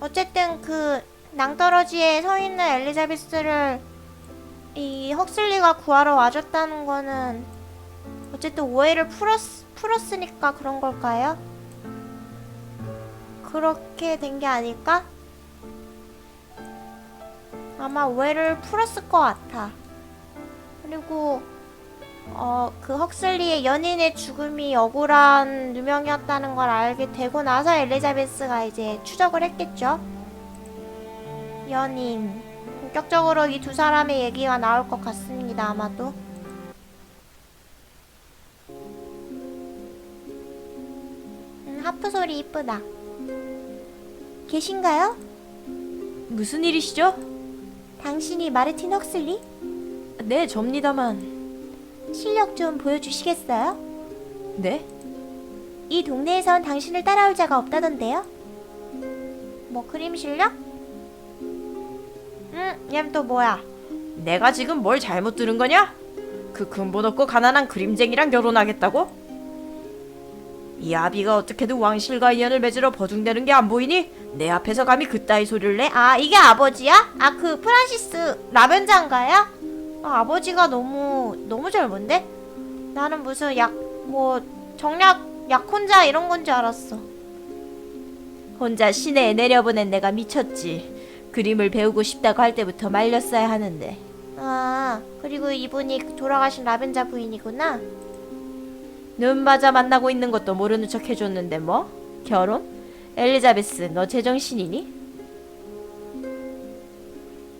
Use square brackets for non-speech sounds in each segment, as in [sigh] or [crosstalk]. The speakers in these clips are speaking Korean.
어쨌든 그 낭떠러지에 서 있는 엘리자베스를 이 헉슬리가 구하러 와줬다는 거는 어쨌든 오해를 풀었, 풀었으니까 그런 걸까요? 그렇게 된 게 아닐까? 아마 오해를 풀었을 것 같아. 그리고 어, 그 헉슬리의 연인의 죽음이 억울한 누명이었다는 걸 알게 되고 나서 엘리자베스가 이제 추적을 했겠죠. 연인. 본격적으로 이 두 사람의 얘기가 나올 것 같습니다, 아마도. 음, 하프 소리 이쁘다. 계신가요? 무슨 일이시죠? 당신이 마르틴 헉슬리? 네, 접니다만. 실력 좀 보여주시겠어요? 네? 이 동네에선 당신을 따라올 자가 없다던데요? 뭐 그림 실력? 응, 얘는 또 뭐야? 내가 지금 뭘 잘못 들은 거냐? 그 근본 없고 가난한 그림쟁이랑 결혼하겠다고? 이 아비가 어떻게든 왕실과 인연을 맺으러 버둥대는 게 안 보이니? 내 앞에서 감히 그따위 소리를 내? 아, 이게 아버지야? 아, 그 프란시스 라벤자인가요? 아, 아버지가 너무 너무 젊은데? 나는 무슨 약 뭐 정략 약혼자 이런 건 줄 알았어. 혼자 시내에 내려보낸 내가 미쳤지. 그림을 배우고 싶다고 할 때부터 말렸어야 하는데. 아, 그리고 이분이 돌아가신 라벤자 부인이구나. 눈 맞아 만나고 있는 것도 모르는 척 해줬는데 뭐? 결혼? 엘리자베스, 너 제정신이니?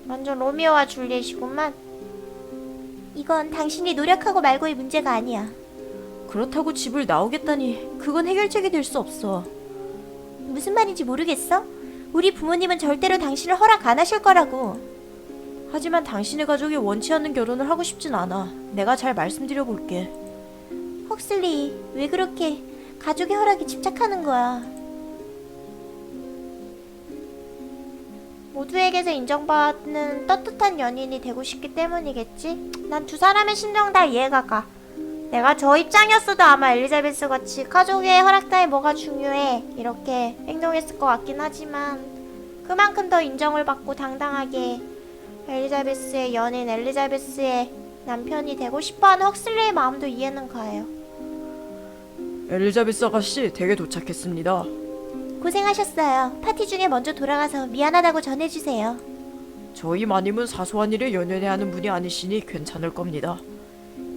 완전 로미오와 줄리엣이구만. 이건 당신이 노력하고 말고의 문제가 아니야. 그렇다고 집을 나오겠다니 그건 해결책이 될 수 없어. 무슨 말인지 모르겠어? 우리 부모님은 절대로 당신을 허락 안 하실 거라고. 하지만 당신의 가족이 원치 않는 결혼을 하고 싶진 않아. 내가 잘 말씀드려 볼게. 헉슬리, 왜 그렇게 가족의 허락에 집착하는 거야? 모두에게서 인정받는 떳떳한 연인이 되고 싶기 때문이겠지? 난 두 사람의 심정 다 이해가 가. 내가 저 입장이었어도 아마 엘리자베스 같이 가족의 허락 따위 뭐가 중요해. 이렇게 행동했을 것 같긴 하지만 그만큼 더 인정을 받고 당당하게 엘리자베스의 연인 엘리자베스의 남편이 되고 싶어하는 헉슬리의 마음도 이해는 가요. 엘리자베스 아가씨 댁에 도착했습니다. 고생하셨어요. 파티 중에 먼저 돌아가서 미안하다고 전해주세요. 저희 마님은 사소한 일에 연연해 하는 분이 아니시니 괜찮을 겁니다.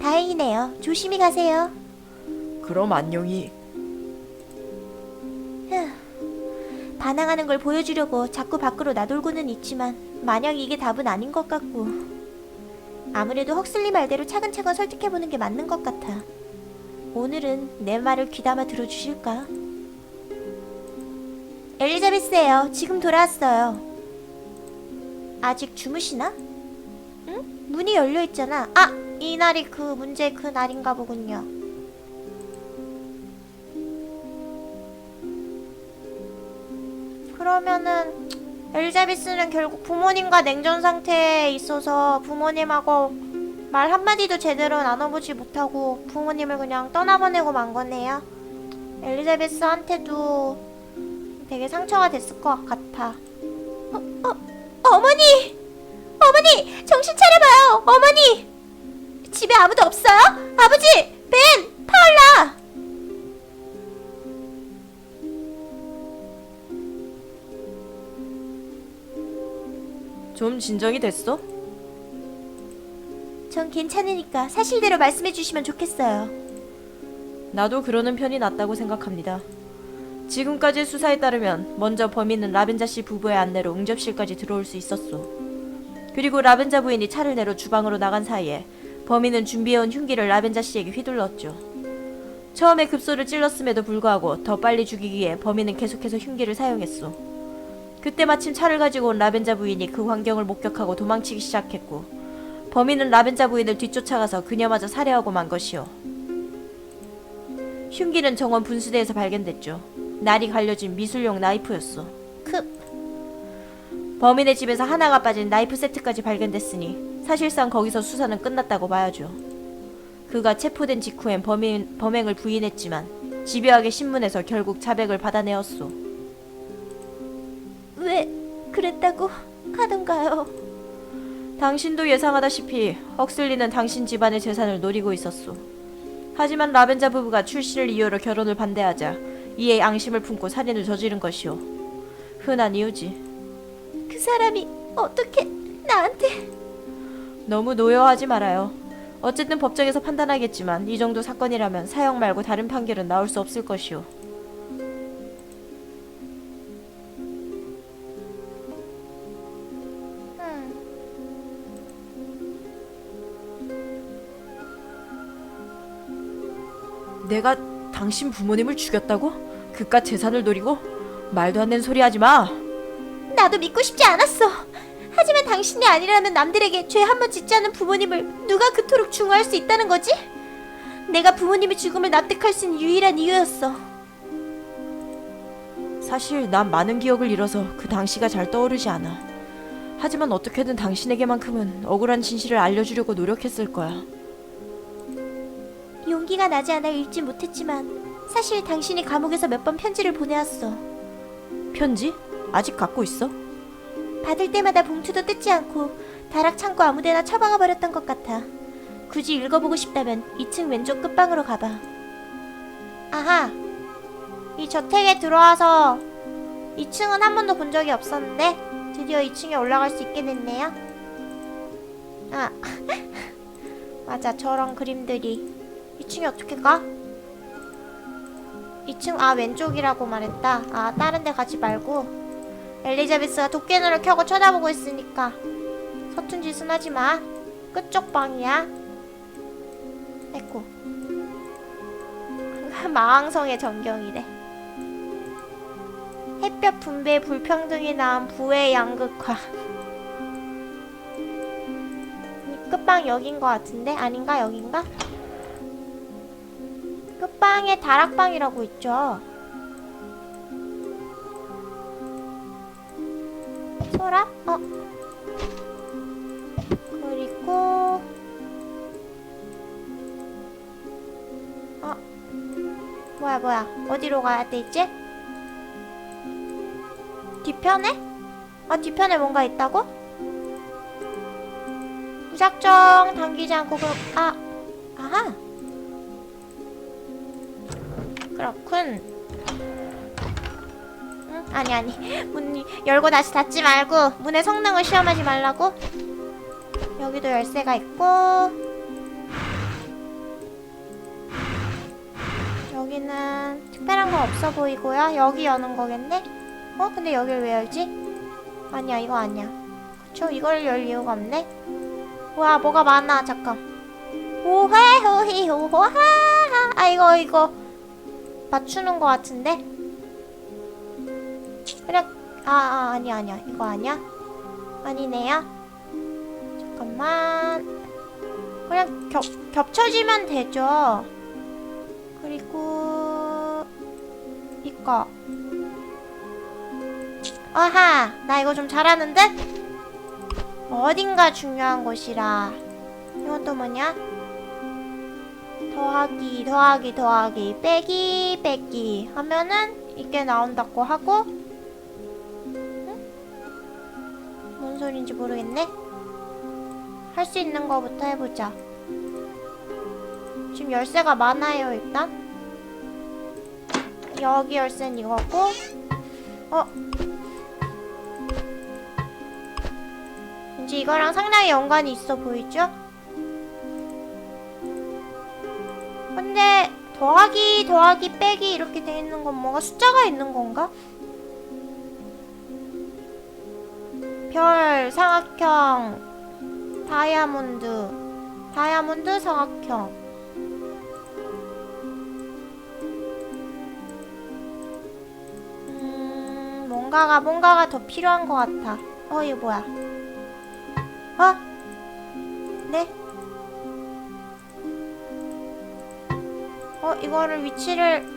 다행이네요. 조심히 가세요. 그럼 안녕히. 반항하는 걸 보여주려고 자꾸 밖으로 나돌고는 있지만 마냥 이게 답은 아닌 것 같고 아무래도 헉슬리 말대로 차근차근 설득해보는 게 맞는 것 같아. 오늘은 내 말을 귀담아 들어주실까? 엘리자베스예요. 지금 돌아왔어요. 아직 주무시나? 응? 문이 열려 있잖아. 아, 이 날이 그 문제 그 날인가 보군요. 그러면은 엘리자베스는 결국 부모님과 냉전 상태에 있어서 부모님하고 말 한마디도 제대로 나눠보지 못하고 부모님을 그냥 떠나보내고 만 거네요. 엘리자베스한테도 되게 상처가 됐을 것 같아. 어, 어, 어머니! 어머니! 정신 차려봐요! 어머니! 집에 아무도 없어요? 아버지! 벤! 파울라! 좀 진정이 됐어? 전 괜찮으니까 사실대로 말씀해 주시면 좋겠어요. 나도 그러는 편이 낫다고 생각합니다. 지금까지 수사에 따르면 먼저 범인은 라벤자 씨 부부의 안내로 응접실까지 들어올 수 있었어. 그리고 라벤자 부인이 차를 내려 주방으로 나간 사이에 범인은 준비해온 흉기를 라벤자 씨에게 휘둘렀죠. 처음에 급소를 찔렀음에도 불구하고 더 빨리 죽이기 위해 범인은 계속해서 흉기를 사용했어. 그때 마침 차를 가지고 온 라벤자 부인이 그 광경을 목격하고 도망치기 시작했고 범인은 라벤자 부인을 뒤쫓아가서 그녀마저 살해하고 만 것이요. 흉기는 정원 분수대에서 발견됐죠. 날이 갈려진 미술용 나이프였어. 그 범인의 집에서 하나가 빠진 나이프 세트까지 발견됐으니 사실상 거기서 수사는 끝났다고 봐야죠. 그가 체포된 직후엔 범인, 범행을 부인했지만 집요하게 신문에서 결국 자백을 받아내었소. 왜 그랬다고 하던가요? 당신도 예상하다시피 헉슬리는 당신 집안의 재산을 노리고 있었소. 하지만 라벤자 부부가 출신을 이유로 결혼을 반대하자 이에 양심을 품고 살인을 저지른 것이오. 흔한 이유지. 그 사람이 어떻게 나한테 너무 노여워하지 말아요. 어쨌든 법정에서 판단하겠지만 이 정도 사건이라면 사형 말고 다른 판결은 나올 수 없을 것이오. 음. 내가 당신 부모님을 죽였다고? 그깟 재산을 노리고? 말도 안 되는 소리 하지 마. 나도 믿고 싶지 않았어. 하지만 당신이 아니라면 남들에게 죄 한 번 짓지 않은 부모님을 누가 그토록 중화할 수 있다는 거지? 내가 부모님의 죽음을 납득할 수 있는 유일한 이유였어. 사실 난 많은 기억을 잃어서 그 당시가 잘 떠오르지 않아. 하지만 어떻게든 당신에게만큼은 억울한 진실을 알려주려고 노력했을 거야. 용기가 나지 않아 읽지 못했지만 사실 당신이 감옥에서 몇 번 편지를 보내왔어. 편지? 아직 갖고 있어? 받을 때마다 봉투도 뜯지 않고 다락 창고 아무데나 처박아 버렸던 것 같아. 굳이 읽어보고 싶다면 2층 왼쪽 끝방으로 가봐. 아하, 이 저택에 들어와서 2층은 한 번도 본 적이 없었는데 드디어 2층에 올라갈 수 있게 됐네요. 아, [laughs] 맞아 저런 그림들이 2층에 어떻게 가? 2층 아 왼쪽이라고 말했다. 아 다른 데 가지 말고. 엘리자베스가 도깨눈을 켜고 쳐다보고 있으니까 서툰 짓은 하지 마. 끝쪽 방이야. 에코. 마왕성의 [laughs] 전경이래. 햇볕 분배 불평등이 낳은 부의 양극화. [laughs] 이 끝방 여긴 것 같은데 아닌가 여긴가? 끝방에 다락방이라고 있죠. 소라? 어? 그리고 어? 뭐야 뭐야 어디로 가야 되지? 뒤편에? 아 뒤편에 뭔가 있다고? 무작정 당기지 않고 그럼 아 아하 그렇군. 응? 아니 아니. 문 열고 다시 닫지 말고 문의 성능을 시험하지 말라고. 여기도 열쇠가 있고. 여기는 특별한 건 없어 보이고요. 여기 여는 거겠네? 어? 근데 여길 왜 열지? 아니야 이거 아니야. 그쵸? 이걸 열 이유가 없네. 와 뭐가 많아. 잠깐. 오해 호히 호호하 아 이거 이거 맞추는 거 같은데? 그냥 아, 아 아니야 아니야. 이거 아니야? 아니네요. 잠깐만. 그냥 겹, 겹쳐지면 되죠. 그리고 이거. 아하 나 이거 좀 잘하는데? 어딘가 중요한 곳이라. 이건 또 뭐냐 더하기 더하기 더하기 빼기 빼기 하면은 이게 나온다고 하고 뭔 소린지 모르겠네. 할 수 있는 거부터 해보자. 지금 열쇠가 많아요, 일단. 여기 열쇠는 이거고. 어? 이제 이거랑 상당히 연관이 있어 보이죠? 더하기, 더하기, 빼기 이렇게 돼 있는 건 뭐가 숫자가 있는 건가? 별, 사각형, 다이아몬드, 다이아몬드, 사각형. 음, 뭔가가, 뭔가가 더 필요한 것 같아. 어, 이거 뭐야? 어? 네? 어, 이거를 위치를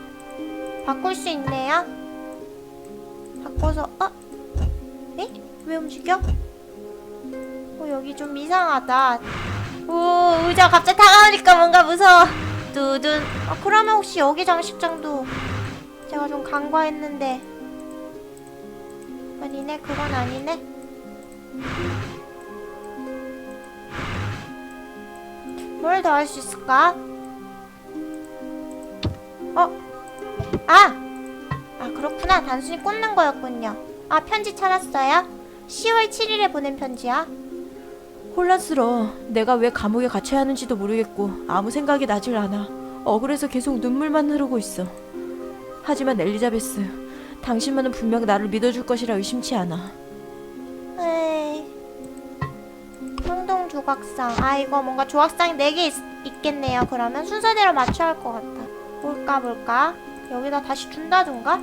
바꿀 수 있네요? 바꿔서, 어? 에? 왜 움직여? 어, 여기 좀 이상하다. 오, 의자 갑자기 다가오니까 뭔가 무서워. 두둔. 아, 그러면 혹시 여기 장식장도 제가 좀 간과했는데. 아니네, 그건 아니네. 뭘 더 할 수 있을까? 어? 아! 아, 그렇구나. 단순히 꽂는 거였군요. 아, 편지 찾았어요? 10월 7일에 보낸 편지야. 혼란스러워. 내가 왜 감옥에 갇혀야 하는지도 모르겠고 아무 생각이 나질 않아. 억울해서 계속 눈물만 흐르고 있어. 하지만 엘리자베스, 당신만은 분명 나를 믿어줄 것이라 의심치 않아. 에이. 행동 조각상. 아, 이거 뭔가 조각상이 4개 있, 겠네요 그러면 순서대로 맞춰야 할 것 같아. 뭘까, 뭘까? 여기다 다시 준다든가?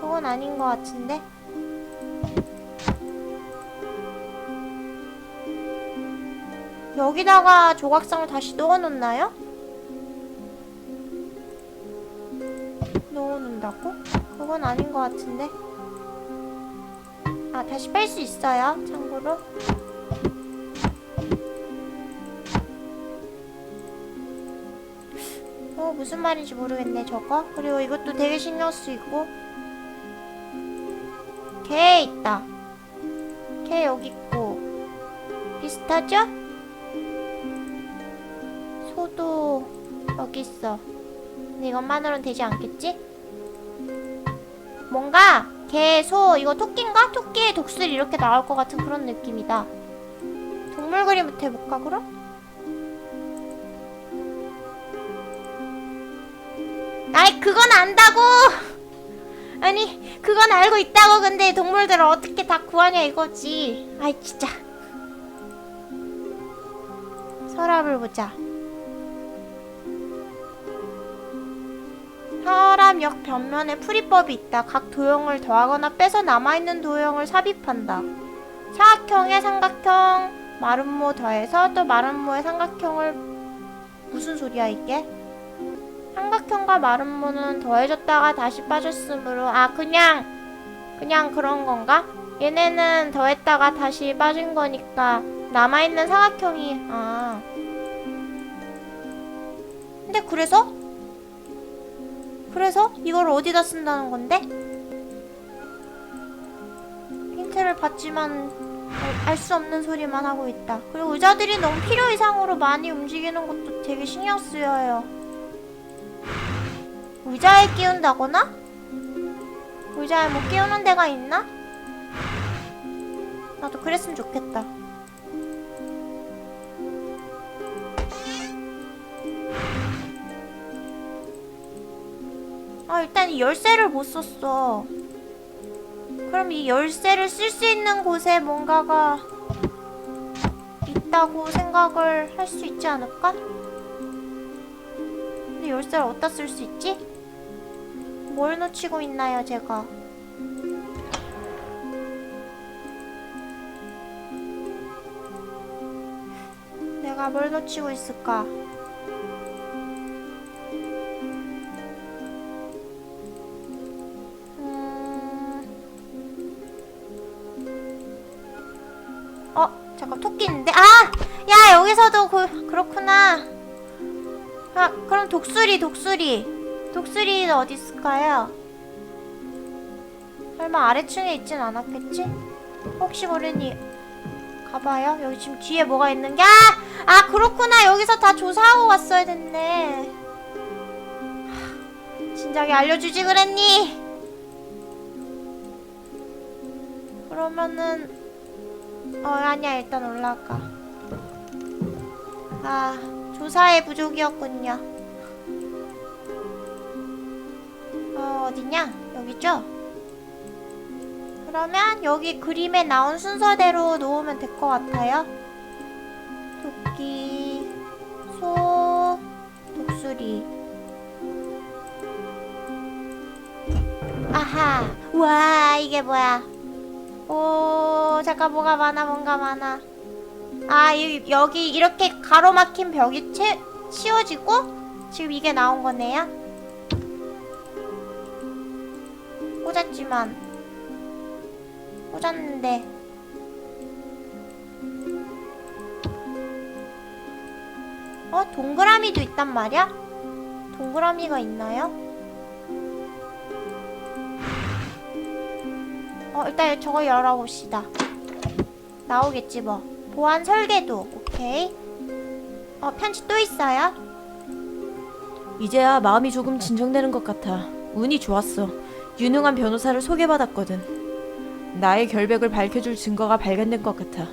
그건 아닌 것 같은데. 여기다가 조각상을 다시 넣어놓나요? 넣어놓는다고? 그건 아닌 것 같은데. 아, 다시 뺄 수 있어요. 참고로. 어, 무슨 말인지 모르겠네, 저거. 그리고 이것도 되게 신경 쓰이고. 개 있다. 개 여기 있고. 비슷하죠? 소도 여기 있어. 근데 이것만으로는 되지 않겠지? 뭔가 개, 소, 이거 토끼인가? 토끼의 독수리 이렇게 나올 것 같은 그런 느낌이다. 동물 그림부터 해볼까 그럼? 그건 안다고! 아니 그건 알고 있다고 근데 동물들을 어떻게 다 구하냐 이거지. 아이 진짜. 서랍을 보자. 서랍역 벽면에 풀이법이 있다. 각 도형을 더하거나 빼서 남아있는 도형을 삽입한다. 사각형에 삼각형, 마름모 더해서 또 마름모에 삼각형을 무슨 소리야 이게? 삼각형과 마름모는 더해졌다가 다시 빠졌으므로 아 그냥 그냥 그런 건가? 얘네는 더했다가 다시 빠진 거니까 남아있는 사각형이 아 근데 그래서? 그래서 이걸 어디다 쓴다는 건데? 힌트를 받지만 알수 없는 소리만 하고 있다. 그리고 의자들이 너무 필요 이상으로 많이 움직이는 것도 되게 신경 쓰여요. 의자에 끼운다거나? 의자에 뭐 끼우는 데가 있나? 나도 그랬으면 좋겠다. 아, 일단 이 열쇠를 못 썼어. 그럼 이 열쇠를 쓸 수 있는 곳에 뭔가가 있다고 생각을 할 수 있지 않을까? 근데 열쇠를 어디다 쓸 수 있지? 뭘 놓치고 있나요, 제가? 내가 뭘 놓치고 있을까? 음... 어, 잠깐 토끼 있는데. 아, 야 여기서도 그 그렇구나. 아, 그럼 독수리, 독수리. 독수리는 어디 있을까요? 설마 아래층에 있진 않았겠지? 혹시 모르니 가봐요. 여기 지금 뒤에 뭐가 있는 게? 아, 아 그렇구나. 여기서 다 조사하고 왔어야 됐네. 하, 진작에 알려주지 그랬니? 그러면은 어 아니야 일단 올라가. 아 조사의 부족이었군요. 어 어디냐? 여기죠? 그러면 여기 그림에 나온 순서대로 놓으면 될 것 같아요. 토끼, 소, 독수리. 아하, 와 이게 뭐야? 오, 잠깐 뭐가 많아, 뭔가 많아. 아, 여기, 여기 이렇게 가로막힌 벽이 채, 치워지고 지금 이게 나온 거네요. 꽂았지만 꽂았는데 어? 동그라미도 있단 말이야? 동그라미가 있나요? 어? 일단 저거 열어봅시다. 나오겠지 뭐. 보안 설계도. 오케이. 어, 편지 또 있어요? 이제야 마음이 조금 진정되는 것 같아. 운이 좋았어. 유능한 변호사를 소개받았거든. 나의 결백을 밝혀줄 증거가 발견된 것 같아.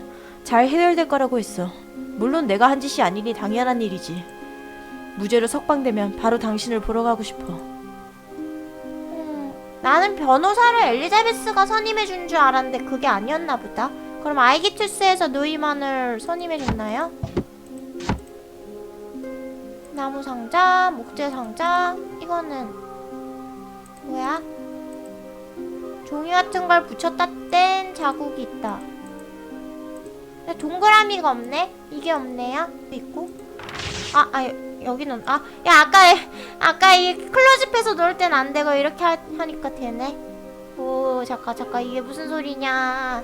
잘 해결될 거라고 했어. 물론 내가 한 짓이 아니니 당연한 일이지. 무죄로 석방되면 바로 당신을 보러 가고 싶어. 음, 나는 변호사를 엘리자베스가 선임해 준 줄 알았는데 그게 아니었나 보다. 그럼 아이기투스에서 노이만을 선임해 줬나요? 나무 상자, 목재 상자, 이거는 뭐야? 종이 같은 걸 붙였다 뗀 자국이 있다. 동그라미가 없네? 이게 없네요? 있고? 아, 아, 여- 여기는, 아, 야, 아까, 아까 이 클로즈해서 놓을 땐 안 되고 이렇게 하, 하니까 되네. 오, 잠깐, 잠깐, 이게 무슨 소리냐.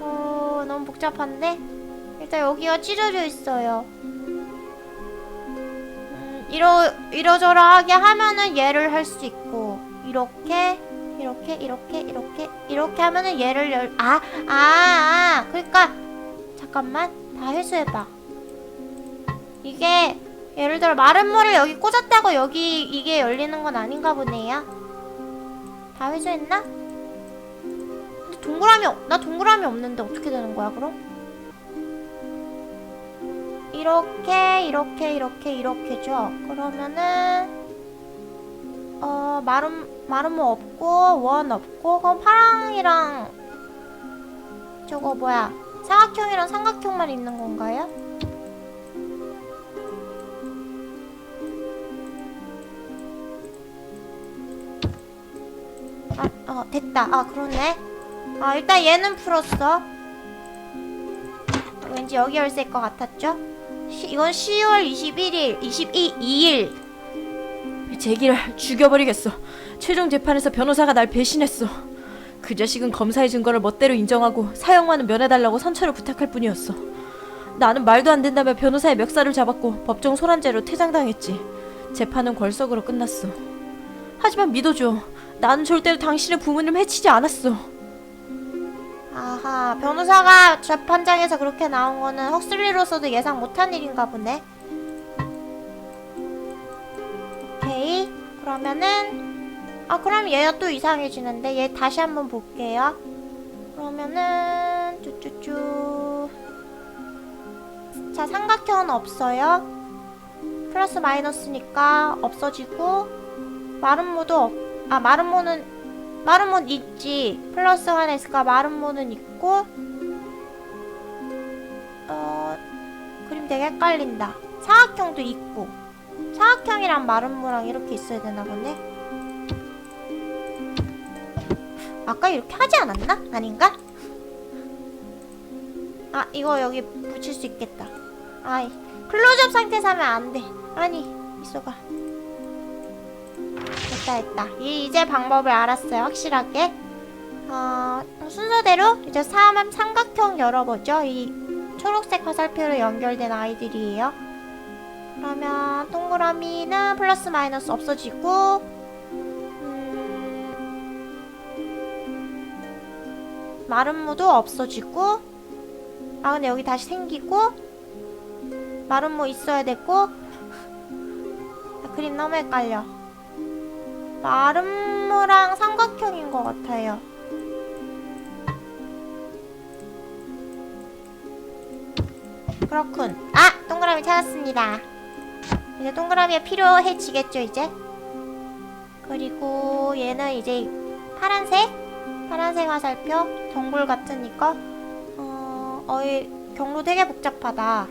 오, 너무 복잡한데? 일단 여기가 찢어져 있어요. 음, 이러, 이러저러하게 하면은 얘를 할 수 있고, 이렇게, 이렇게, 이렇게, 이렇게, 이렇게 하면은 얘를 열, 아, 아, 아, 그러니까, 잠깐만, 다 회수해봐. 이게, 예를 들어 마른 물을 여기 꽂았다고 여기 이게 열리는 건 아닌가 보네요. 다 회수했나? 근데 동그라미 없, 나 동그라미 없는데 어떻게 되는 거야 그럼? 이렇게 이렇게 이렇게 이렇게죠. 그러면은 어 마름 마름모 없고 원 없고 그럼 파랑이랑 저거 뭐야 사각형이랑 삼각형만 있는 건가요? 아, 어, 됐다. 아, 그러네. 아, 일단 얘는 풀었어. 왠지 여기 열쇠일 것 같았죠? 시, 이건 10월 21일, 22, 2일. 제기를 죽여버리겠어. 최종 재판에서 변호사가 날 배신했어. 그 자식은 검사의 증거를 멋대로 인정하고 사형만은 면해달라고 선처를 부탁할 뿐이었어. 나는 말도 안 된다며 변호사의 멱살을 잡았고 법정 소란죄로 퇴장당했지. 재판은 걸석으로 끝났어. 하지만 믿어줘. 나는 절대로 당신의 부모님을 해치지 않았어. 아하, 변호사가 재판장에서 그렇게 나온 거는 헉슬리로서도 예상 못한 일인가 보네. 그러면은, 아, 그럼 얘가 또 이상해지는데, 얘 다시 한번 볼게요. 그러면은, 쭈쭈쭈. 자, 삼각형은 없어요. 플러스 마이너스니까 없어지고, 마름모도 없, 아, 마름모는 마름모는 있지. 플러스 하나 있을까? 마름모는 있고. 어, 그림 되게 헷갈린다. 사각형도 있고. 사각형이랑 마름모랑 이렇게 있어야 되나 보네. 아까 이렇게 하지 않았나? 아닌가? 아, 이거 여기 붙일 수 있겠다. 아이, 클로즈업 상태에서 하면 안 돼. 아니, 있어봐. 됐다 됐다 이, 이제 방법을 알았어요 확실하게 어, 순서대로 이제 3, 삼각형 열어보죠 이 초록색 화살표로 연결된 아이들이에요 그러면 동그라미는 플러스 마이너스 없어지고 음, 마름모도 없어지고 아 근데 여기 다시 생기고 마름모 있어야 되고 아, 그림 너무 헷갈려 마름모랑 삼각형인 것 같아요. 그렇군. 아! 동그라미 찾았습니다. 이제 동그라미가 필요해지겠죠, 이제? 그리고 얘는 이제 파란색? 파란색 화살표? 정글 같으니까. 어, 어이, 경로 되게 복잡하다.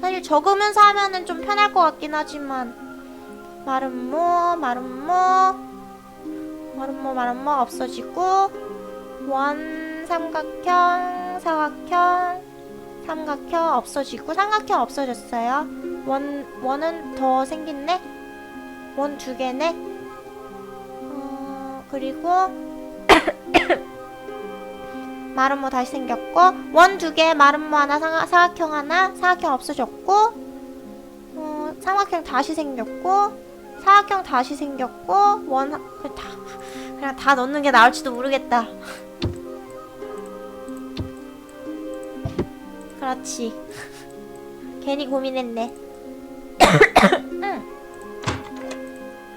사실 적으면서 하면은 좀 편할 것 같긴 하지만. 마름모, 마름모, 마름모, 마름모 없어지고 원, 삼각형, 사각형, 삼각형 없어지고 삼각형 없어졌어요. 원, 원은 더 생겼네? 원 두 개네? 어, 그리고 [coughs] 마름모 다시 생겼고 원 두 개, 마름모 하나, 사각, 사각형 하나, 사각형 없어졌고 어, 삼각형 다시 생겼고 사각형 다시 생겼고 원그다 그냥 다 넣는 게 나을지도 모르겠다. [laughs] 그렇지. [laughs] 괜히 고민했네. 응.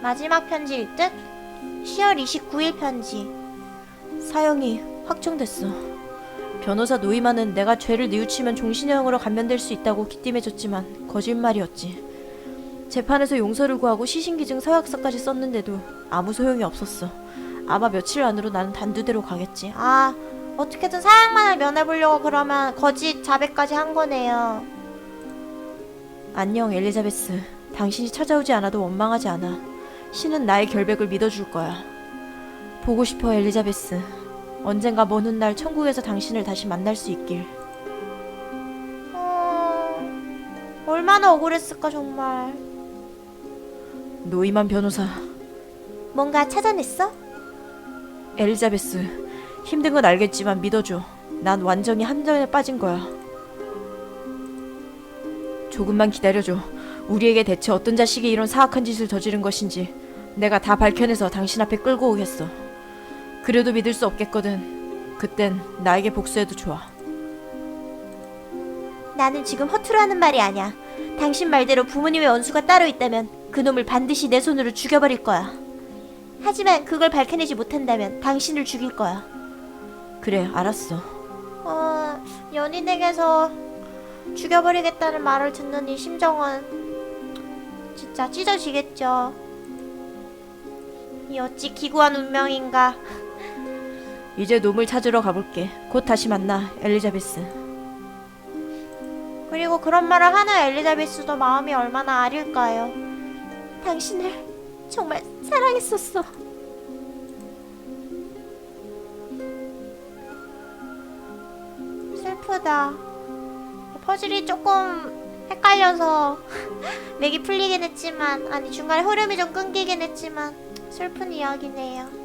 마지막 편지일 듯? 10월 29일 편지. 사형이 확정됐어. 변호사 노이만은 내가 죄를 뉘우치면 종신형으로 감면될 수 있다고 기띔해줬지만 거짓말이었지. 재판에서 용서를 구하고 시신기증 서약서까지 썼는데도 아무 소용이 없었어. 아마 며칠 안으로 나는 단두대로 가겠지. 아, 어떻게든 사양만을 면해보려고 그러면 거짓 자백까지 한 거네요. 안녕 엘리자베스. 당신이 찾아오지 않아도 원망하지 않아. 신은 나의 결백을 믿어줄 거야. 보고 싶어 엘리자베스. 언젠가 먼 훗날 천국에서 당신을 다시 만날 수 있길. 어... 얼마나 억울했을까 정말. 노이만 변호사. 뭔가 찾아냈어? 엘리자베스. 힘든 건 알겠지만 믿어줘. 난 완전히 함정에 빠진 거야. 조금만 기다려줘. 우리에게 대체 어떤 자식이 이런 사악한 짓을 저지른 것인지 내가 다 밝혀내서 당신 앞에 끌고 오겠어. 그래도 믿을 수 없겠거든. 그땐 나에게 복수해도 좋아. 나는 지금 허투루 하는 말이 아니야. 당신 말대로 부모님의 원수가 따로 있다면 그놈을 반드시 내 손으로 죽여버릴 거야. 하지만 그걸 밝혀내지 못한다면 당신을 죽일 거야. 그래, 알았어. 어, 연인에게서 죽여버리겠다는 말을 듣는 이 심정은 진짜 찢어지겠죠. 이 어찌 기구한 운명인가. 이제 놈을 찾으러 가볼게. 곧 다시 만나, 엘리자베스. 그리고 그런 말을 하는 엘리자베스도 마음이 얼마나 아릴까요. 당신을 정말 사랑했었어. 슬프다. 퍼즐이 조금 헷갈려서 [laughs] 맥이 풀리긴 했지만, 아니, 중간에 흐름이 좀 끊기긴 했지만, 슬픈 이야기네요.